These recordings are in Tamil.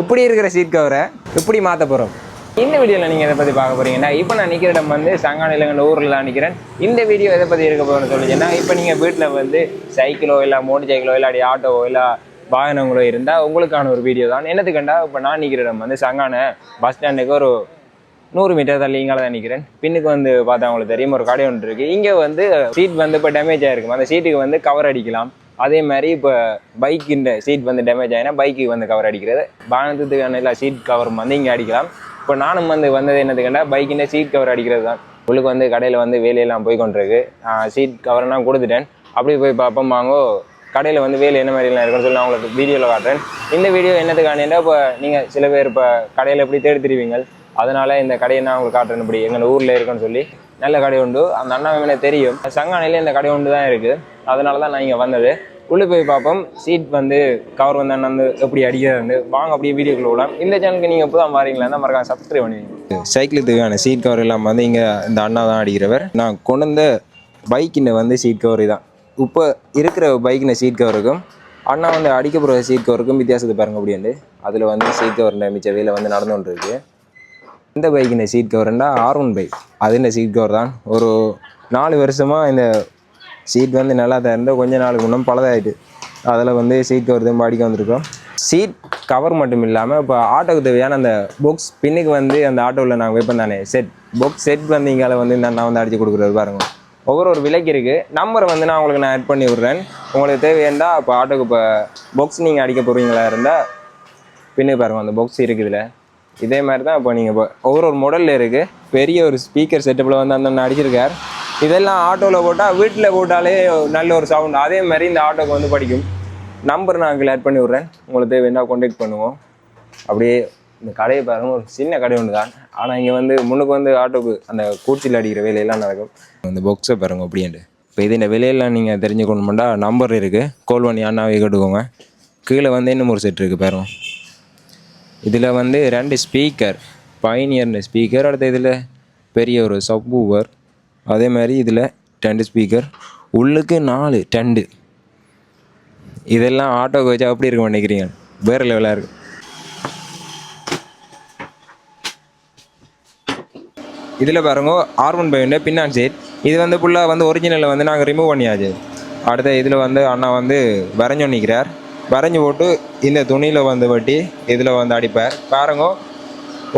இப்படி இருக்கிற சீட் கவரை இப்படி மாற்ற போகிறோம் இந்த வீடியோவில் நீங்கள் எதை பற்றி பார்க்க போகிறீங்கன்னா இப்போ நான் நிற்கிற இடம் வந்து சங்கானிலங்கன்ற ஊரில் நிற்கிறேன் இந்த வீடியோ எதை பற்றி இருக்க போகிறேன்னு சொல்லிச்சுன்னா இப்போ நீங்கள் வீட்டில் வந்து சைக்கிளோ இல்லை மோட்டர் சைக்கிளோ இல்லாட்டி ஆட்டோவோ இல்லை வாகனங்களோ இருந்தால் உங்களுக்கான ஒரு வீடியோ தான். என்னத்துக்கண்டா இப்போ நான் நிற்கிற இடம் வந்து சங்கான பஸ் ஸ்டாண்டுக்கு ஒரு நூறு மீட்டர் தள்ளி இங்கால தான் நிற்கிறேன் பின்னுக்கு வந்து பார்த்தா உங்களுக்கு தெரியும் ஒரு கடை ஒன்று இருக்குது இங்கே வந்து சீட் வந்து இப்போ டேமேஜ் ஆகிருக்கும் அந்த சீட்டுக்கு வந்து கவர் அடிக்கலாம். அதே மாதிரி இப்போ பைக்கின்ற சீட் வந்து டேமேஜ் ஆகினா பைக்கு வந்து கவர் அடிக்கிறது. வாகனத்துக்கான எல்லா சீட் கவரும் வந்து இங்கே அடிக்கலாம். இப்போ நானும் வந்து வந்தது என்னதுக்கண்டா பைக்கின்ற சீட் கவர் அடிக்கிறது தான். உள்ளுக்கு வந்து கடையில் வந்து வேலையெல்லாம் போய் கொண்டிருக்கு. சீட் கவர்லாம் கொடுத்துட்டேன். அப்படி போய் பார்ப்போம் வாங்கோ. கடையில் வந்து வேலை என்ன மாதிரிலாம் இருக்குன்னு சொல்லி நான் உங்களுக்கு வீடியோவில் காட்டுறேன். இந்த வீடியோ என்னத்துக்கானேன்னா இப்போ நீங்கள் சில பேர் இப்போ கடையில் எப்படி தேடி திருவீங்க அதனால் இந்த கடையை நான் உங்களுக்கு காட்டுறேன் இப்படி. எங்கள் ஊரில் இருக்குன்னு சொல்லி நல்ல கடை உண்டு. அந்த அண்ணா எனக்கு தெரியும். சங்கானையில் இந்த கடை உண்டு தான் இருக்குது அதனால தான் நான் இங்கே வந்தது. உள்ளே போய் பார்ப்போம். சீட் வந்து கவர் வந்து அண்ணன் வந்து எப்படி அடிக்கிறது வந்து வாங்க அப்படியே வீடியோக்குள்ள விடலாம் இந்த சேனலுக்கு நீங்கள் இப்போ தான் வரீங்களா? தான் மறக்காம சப்ஸ்கிரைப் பண்ணுவீங்க சைக்கிளுக்கு தேவையான சீட் கவர் எல்லாம் வந்து இங்கே இந்த அண்ணா தான் அடிக்கிறவர். நான் கொண்டு வந்த பைக்கின வந்து சீட் கவர் தான். இப்போ இருக்கிற பைக்கின சீட் கவருக்கும் அண்ணா வந்து அடிக்க போகிற சீட் கவருக்கும் வித்தியாசத்தை பாருங்க அப்படின்ட்டு அதில் வந்து சீட் கவர் மிச்ச வேலை வந்து நடந்து கொண்டு இருக்குது இந்த பைக்கின சீட் கவர்னா ஆர் ஒன் பைக் அது என்ன சீட் கவர் தான்? ஒரு நாலு வருஷமாக இந்த சீட் வந்து நல்லா தான் இருந்தால் கொஞ்ச நாளுக்கு முன்னும் பழதாயிட்டு அதில் வந்து சீட் கவர் பாடிக்க அடிக்க வந்திருக்கோம். சீட் கவர் மட்டும் இல்லாமல் இப்போ ஆட்டோக்கு தேவையான அந்த புக்ஸ் பின்னுக்கு வந்து அந்த ஆட்டோவில் நாங்கள் வைப்போம் தானே செட் புக்ஸ் செட் வந்து இங்கால வந்து இந்த அண்ணா வந்து அடித்து கொடுக்குறது பாருங்க. ஒவ்வொரு ஒரு விலைக்கு இருக்குது நம்பரை வந்து நான் உங்களுக்கு நான் ஆட் பண்ணி விட்றேன். உங்களுக்கு தேவையாண்டா இப்போ ஆட்டோக்கு இப்போ புக்ஸ் நீங்கள் அடிக்க போகிறீங்களா இருந்தால் பின்னுக்கு பாருங்க அந்த புக்ஸ் இருக்குதுல இதே மாதிரி தான் இப்போ நீங்கள் இப்போ ஒவ்வொரு ஒரு மாடலில் இருக்குது பெரிய ஒரு ஸ்பீக்கர் செட்டப்பில் வந்து அந்த அண்ணன் அடிச்சிருக்கார். இதெல்லாம் ஆட்டோவில் போட்டால் வீட்டில் போட்டாலே நல்ல ஒரு சவுண்ட் அதே மாதிரி இந்த ஆட்டோக்கு வந்து படிக்கும். நம்பர் நான் ஆட் பண்ணி விட்றேன். உங்களுக்கு தேவைன்னா காண்டாக்ட் பண்ணுவோம். அப்படியே இந்த கடையை பாருங்க. ஒரு சின்ன கடை ஒன்று தான் ஆனால் இங்கே வந்து முன்னுக்கு வந்து ஆட்டோக்கு அந்த கூச்சில் அடிக்கிற வேலையெல்லாம் நடக்கும். அந்த பாக்ஸை பாருங்க அப்படின்ட்டு இப்போ இது இந்த விலையெல்லாம் நீங்கள் தெரிஞ்சுக்கணுமெண்டா நம்பர் இருக்குது கோல் பண்ணி அண்ணாவே கேட்டுக்கோங்க. கீழே வந்து இன்னும் ஒரு செட் இருக்குது பாருங்க. இதில் வந்து ரெண்டு ஸ்பீக்கர் பைனியர்னு ஸ்பீக்கர் அடுத்த இதில் பெரிய ஒரு சப்வூவர் அதே மாதிரி இதில் டென்ட் ஸ்பீக்கர் உள்ளுக்கு நாலு டெண்டு இதெல்லாம் ஆட்டோ கோச்சா அப்படி இருக்க நினைக்கிறீங்க? வேறு லெவலாக இருக்குது இதில் பாருங்க ஆர் ஒன் பையன் பின்னான் சைட் இது வந்து ஃபுல்லாக வந்து ஒரிஜினலில் வந்து நாங்கள் ரிமூவ் பண்ணியாச்சு. அடுத்த இதில் வந்து அண்ணா வந்து வரைஞ்சு நிற்கிறார் வரைஞ்சி போட்டு இந்த துணியில் வந்து வெட்டி இதில் வந்து அடிப்பார். பாருங்க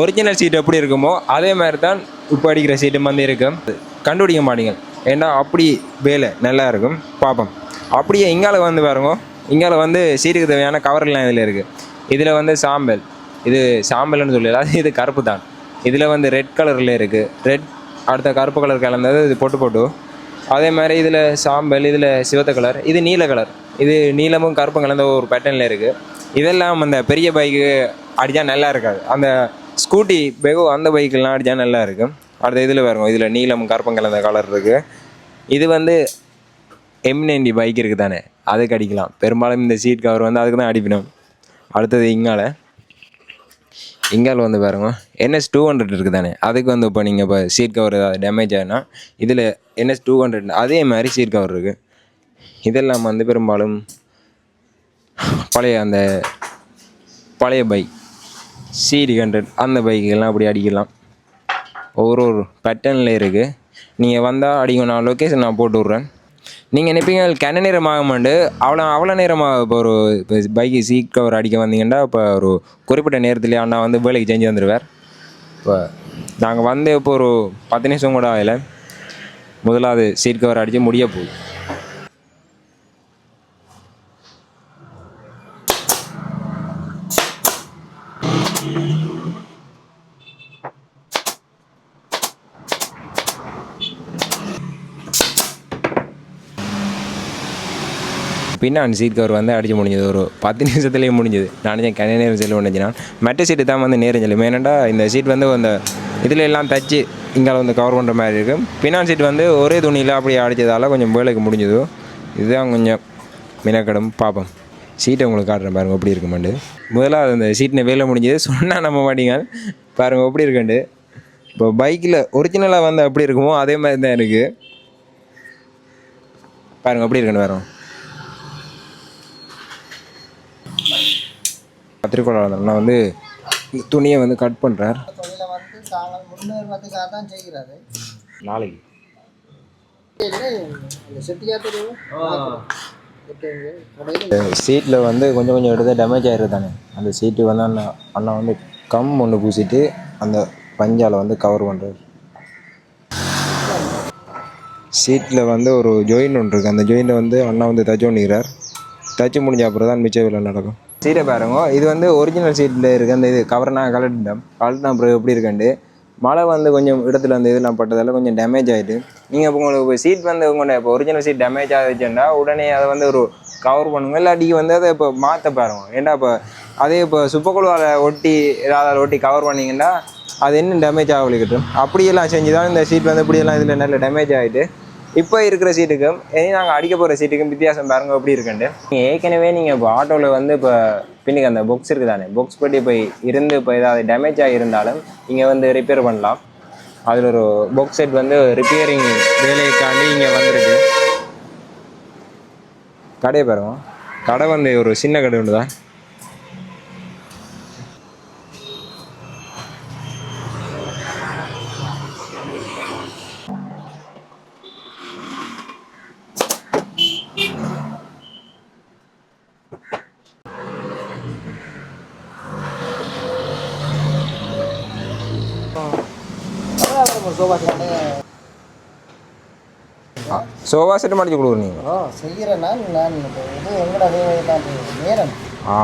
ஒரிஜினல் சீட் எப்படி இருக்குமோ அதே மாதிரி தான் இப்போ அடிக்கிற சீட்டும் வந்து இருக்கும். கண்டுபிடிக்க மாட்டீங்க. ஏன்னா அப்படி வேலை நல்லா இருக்கும். பார்ப்போம் அப்படியே இங்கால வந்து பாருங்க. இங்கால வந்து சீருக்கு தேவையான கவர்லாம் இதில் இருக்குது இதில் வந்து சாம்பல். இது சாம்பல்னு சொல்லலாம் இது கருப்பு தான். இதில் வந்து ரெட் கலரில் இருக்குது ரெட் அடுத்த கருப்பு கலர் கலந்தது இது பொட்டு பொட்டு. அதே மாதிரி இதில் சாம்பல் இதில் சிவத்த கலர் இது நீல கலர் இது நீலமும் கருப்பும் கலந்த ஒரு பேட்டர்னில் இருக்குது இதெல்லாம் அந்த பெரிய பைக்கு அடித்தா நல்லா இருக்காது. அந்த ஸ்கூட்டி பெகோ அந்த பைக்கெல்லாம் அடித்தா நல்லா இருக்கும். அடுத்த இதில் பாருங்க இதில் நீலம் கருப்பம் கலந்த கலர் இருக்குது இது வந்து எம் நைன்டி பைக் இருக்குது தானே அதுக்கு அடிக்கலாம். பெரும்பாலும் இந்த சீட் கவர் வந்து அதுக்கு தான் அடிப்பினோம். அடுத்தது இங்கால. இங்கால வந்து பாருங்க என்எஸ் டூ ஹண்ட்ரட் இருக்குது தானே அதுக்கு வந்து இப்போ நீங்கள் இப்போ சீட் கவர் ஏதாவது டேமேஜ் ஆகுனா இதில் என்எஸ் டூ ஹண்ட்ரட் அதே மாதிரி சீட் கவர் இருக்குது இதெல்லாம் வந்து பெரும்பாலும் பழைய அந்த பழைய பைக் சிடி ஹண்ட்ரட் அந்த பைக்கெல்லாம் அப்படி அடிக்கலாம். ஒவ்வொரு ஒரு பேட்டர்னில் இருக்குது நீங்கள் வந்தால் அடிக்கும் நான் லொக்கேஷன் நான் போட்டு விட்றேன். நீங்கள் நினைப்பீங்க கண்ண நேரம் ஆகுமாண்டு அவ்வளோ அவ்வளோ நேரமாக இப்போ ஒரு இப்போ பைக்கு சீட் கவர் அடிக்க வந்தீங்கன்னா இப்போ ஒரு குறிப்பிட்ட நேரத்துலேயே அண்ணா வந்து வேலைக்கு செஞ்சு வந்துடுவார் இப்போ நாங்கள் வந்து இப்போ ஒரு பத்து நிமிஷம் கூட ஆகலை. முதலாவது சீட் கவர் அடித்து முடிய போகுது. பின்னாடி சீட் கவர் வந்து அடித்து முடிஞ்சது. ஒரு பத்து நிமிஷத்துலேயே முடிஞ்சது. நான் கன நேரம் செல்லு முடிஞ்சுனா மெட்ட சீட்டு தான் வந்து நேரம் செல்லும். ஏன்னாண்டா இந்த சீட் வந்து அந்த இதில் எல்லாம் தச்சு இங்கே வந்து கவர் பண்ணுற மாதிரி இருக்கும். பின்னாடி சீட் வந்து ஒரே துணியில் அப்படியே அடித்ததால் கொஞ்சம் வேலைக்கு முடிஞ்சது. இதுதான் கொஞ்சம் மினக்கடும் பார்ப்போம் சீட்டை உங்களுக்கு காட்டுறேன் பாருங்கள் எப்படி இருக்குமாண்டு முதலாவது அந்த சீட்டின வேலை முடிஞ்சது. சொன்னால் நம்ப மாட்டீங்க பாருங்க எப்படி இருக்குண்டு இப்போ பைக்கில் ஒரிஜினலாக வந்து எப்படி இருக்குமோ அதே மாதிரி தான் இருக்குது பாருங்கள் எப்படி இருக்குன்னு வரோம் அண்ணா வந்து துணியை வந்து கட் பண்ணுறார் தொழிலை வந்து தாங்கள் முன்னேறுவதற்காக தான் செய்கிறது நாளைக்கு. சீட்டில் வந்து கொஞ்சம் கொஞ்சம் எடுத்து டேமேஜ் ஆகிடுது தானே. அந்த சீட்டு வந்து அண்ணா அண்ணா வந்து கம் ஒன்று பூசிட்டு அந்த பஞ்சால் வந்து கவர் பண்ணுறாரு சீட்டில் வந்து ஒரு ஜாயின் ஒன்று இருக்குது அந்த ஜாயினில் வந்து அண்ணா வந்து தச்சு பண்ணிக்கிறார் தச்சு முடிஞ்ச அப்புறம் தான் மிச்ச வேலை நடக்கும். சீட்டை பாருங்க. இது வந்து ஒரிஜினல் சீட்டில் இருக்குது அந்த இது கவர் நான் கலட்டிட்டேன் அப்புறம் எப்படி இருக்குண்டு மழை வந்து கொஞ்சம் இடத்துல அந்த இதெல்லாம் பட்டதால கொஞ்சம் டேமேஜ் ஆகிட்டு நீங்கள் இப்போ உங்களுக்கு சீட் வந்து உங்களோட இப்போ ஒரிஜினல் சீட் டேமேஜ் ஆகிடுச்சுன்னா உடனே அதை வந்து ஒரு கவர் பண்ணுங்க. இல்லாட்டி வந்து அதை இப்போ மாற்ற பாருங்க. ஏன்டா இப்போ அதே இப்போ சுப்பக்குழுவால் ஒட்டி ஏதாவது ஒட்டி கவர் பண்ணிங்கன்னா அது இன்னும் டேமேஜ் ஆகலிக்கட்டும் அப்படியெல்லாம் செஞ்சு தான் இந்த சீட் வந்து இப்படியெல்லாம் இதில் நல்ல டேமேஜ் ஆகிட்டு இப்போ இருக்கிற சீட்டுக்கும் இனி நாங்கள் அடிக்க போகிற சீட்டுக்கும் வித்தியாசம் பாருங்க எப்படி இருக்குன்ட்டு. நீங்கள் ஏற்கனவே நீங்கள் இப்போ ஆட்டோவில் வந்து இப்போ பின்னுக்கு அந்த புக்ஸ் இருக்குது தானே புக்ஸ் பட்டி இப்போ இருந்து இப்போ ஏதாவது டேமேஜ் ஆகியிருந்தாலும் இங்கே வந்து ரிப்பேர் பண்ணலாம். அதில் ஒரு புக் செட் வந்து ரிப்பேரிங் வேலைக்காண்டி இங்கே வந்துருக்கு. கடையை பாருங்க. கடை வந்து ஒரு சின்ன கடை ஒன்று தான் சோபா செட்டு சோஃபா செட்டு மடிச்சு கொடுக்குறீங்க ஓ செய்கிறேன் நான் இது இது. நேரம். ஆ.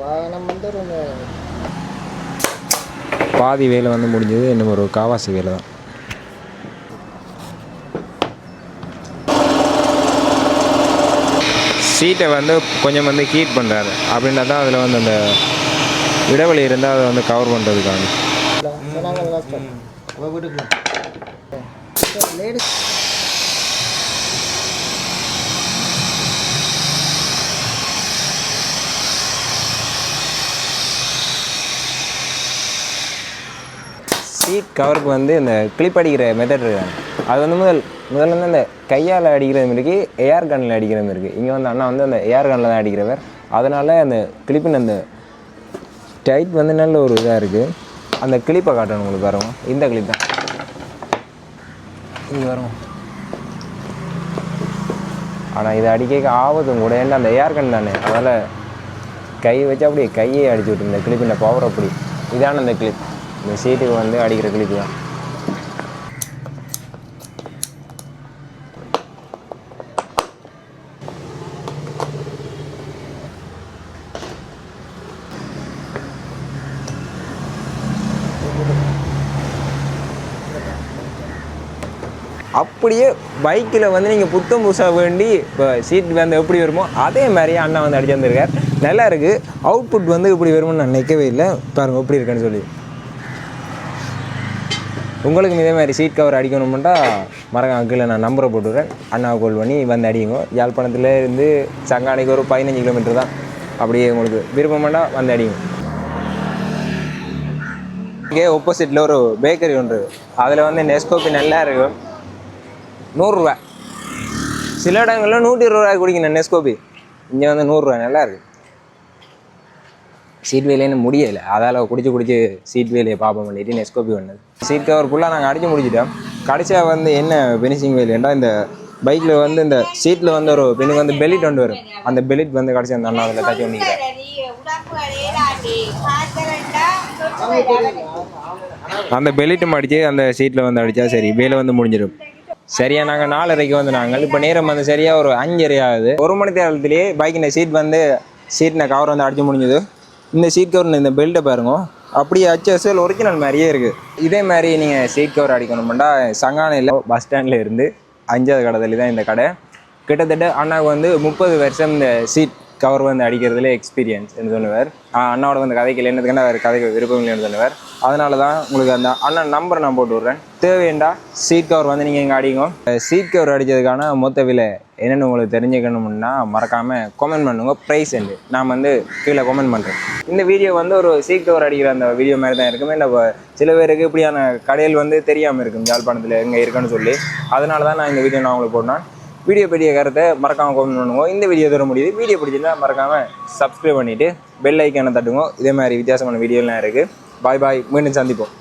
வாகனம் வந்து பாதி வேலை வந்து முடிஞ்சது இன்னும் ஒரு காவாசி வேலை தான் சீட்டை வந்து கொஞ்சம் வந்து ஹீட் பண்ணுறாரு அப்படின்னா தான் அதில் வந்து அந்த இடைவெளி இருந்தால் அதை வந்து கவர் பண்ணுறதுக்காக சீட் கவருக்கு வந்து இந்த கிளிப் அடிக்கிற மெத்தட் இருக்காங்க. அது வந்து முதல் முதல்ல வந்து அந்த கையால் அடிக்கிற மாதிரி இருக்குது ஏர் கன்னில் மாதிரி இருக்குது இங்கே வந்து அண்ணா வந்து அந்த ஏர் கன்னில் தான் அடிக்கிறவர். அதனால் அந்த கிளிப்பின் அந்த டைட் வந்து நல்ல ஒரு இதாக இருக்குது அந்த கிளிப்பை காட்டணும் உங்களுக்கு வரும் இந்த கிளிப் தான். இது வரும் ஆனால் இதை அடிக்க ஆபத்தும் கூட ஏன்னா அந்த ஏர் கன் தானே. அதனால் கை வச்சு அப்படியே கையை அடிச்சு விட்டு இந்த கிளிப்பின் பவர் அப்படி. இதான அந்த கிளிப் இந்த சீட்டுக்கு வந்து அடிக்கிற கிளிப்பு தான். அப்படியே பைக்கில் வந்து நீங்கள் புத்தம் புதுசாக வேண்டி இப்போ சீட் வந்து எப்படி வருமோ அதே மாதிரியே அண்ணா வந்து அடிச்சு வந்திருக்கார். நல்லா இருக்குது அவுட்புட் வந்து இப்படி வருமோன்னு நான் நினைக்கவே இல்லை. பாருங்கள் எப்படி இருக்குன்னு சொல்லி. உங்களுக்கும் இதே மாதிரி சீட் கவர் அடிக்கணுமெண்டா மறக்காம கீழே நான் நம்பரை போட்டுவிட்றேன் அண்ணாவை கோல் பண்ணி வந்து அடிங்க யாழ்ப்பாணத்தில் இருந்து சங்கானைக்கு ஒரு பதினஞ்சு கிலோமீட்டர் தான். அப்படியே உங்களுக்கு விருப்பமாண்டா வந்து அடிங்க இங்கே ஆப்போசிட்டில் ஒரு பேக்கரி ஒன்று அதில் வந்து நெஸ்கோப்பி நல்லா இருக்கும். நூறுரூவா. சில இடங்களில் நூற்றி இருபது ரூபாய் குடிக்கணும் நெஸ்கோபி. இங்கே வந்து நூறுரூவா நல்லா சீட் வேலைன்னு முடியலை. அதால் குடிச்சு குடிச்சு சீட் வேலையை பார்ப்போம் பண்ணிட்டு நெஸ்கோபி பண்ணது சீட் கவர் ஃபுல்லாக நாங்கள் அடித்து முடிச்சிட்டோம். கடைசியாக வந்து என்ன ஃபினிஷிங் வேலைண்டா இந்த பைக்கில் வந்து இந்த சீட்டில் வந்து ஒரு பெண்ணுக்கு வந்து பெலிட் ஒன்று வரும். அந்த பெலிட் வந்து கடைசி அந்த அண்ணா அதில் தச்சு பண்ணிக்கிறேன். அந்த பெலிட்டும் அடித்து அந்த சீட்டில் வந்து அடித்தா சரி வேலை வந்து முடிஞ்சிடும். சரியா நாங்கள் நாலரைக்கு வந்து நாங்கள். இப்போ நேரம் வந்து சரியாக ஒரு அஞ்சரை ஆகுது. ஒரு மணி நேரத்துலேயே பைக்கின் சீட் வந்து சீட்ன கவர் வந்து அடிச்சு முடிஞ்சது. இந்த சீட் கவர் இந்த பெல்ட்டை பாருங்க. அப்படியே ஹச்எஸ்எல் ஒரிஜினல் மாதிரியே இருக்குது இதே மாதிரி நீங்கள் சீட் கவர் அடிக்கணும்னா சங்கானையில் பஸ் ஸ்டாண்டில் இருந்து அஞ்சாவது கடை தான் இந்த கடை. கிட்டத்தட்ட அண்ணாவுக்கு வந்து முப்பது வருஷம் இந்த சீட் கவர் வந்து அடிக்கிறதுல எக்ஸ்பீரியன்ஸ் என்று சொன்னவர் அண்ணாவோட வந்து கதைக்கு என்னதுக்கான அவர் கதைக்கு விருப்பம் இல்லைன்னு சொன்னவர் அதனால தான் உங்களுக்கு அந்த அண்ணன் நம்பர் நான் போட்டு விட்றேன். தேவையண்டா சீட் கவர் வந்து நீங்கள் இங்கே அடிங்க. சீட் கவர் அடித்ததுக்கான மொத்த விலை என்னென்னு உங்களுக்கு தெரிஞ்சுக்கணும்னா மறக்காமல் கமெண்ட் பண்ணுங்க. ப்ரைஸ் என்று நான் வந்து கீழே கமெண்ட் பண்ணுறேன் இந்த வீடியோ வந்து ஒரு சீட் கவர் அடிக்கிற அந்த வீடியோ மாதிரி தான் இருக்குமே. இந்த சில பேருக்கு இப்படியான கடையில் வந்து தெரியாமல் இருக்கும். யாழ்ப்பாணத்தில் எங்கே இருக்குன்னு சொல்லி. அதனால தான் நான் இந்த வீடியோ நான் உங்களுக்கு போட்டேன் வீடியோ பெரிய கருத்தை மறக்காமல் கமெண்ட் பண்ணுவோம் இந்த வீடியோ தர முடியுது. வீடியோ பிடிச்சிருந்தா மறக்காமல் சப்ஸ்கிரைப் பண்ணிவிட்டு பெல் ஐக்கானை தட்டுங்க. இதே மாதிரி வித்தியாசமான வீடியோலாம் இருக்குது பாய் பாய் மீண்டும் சந்திப்போம்.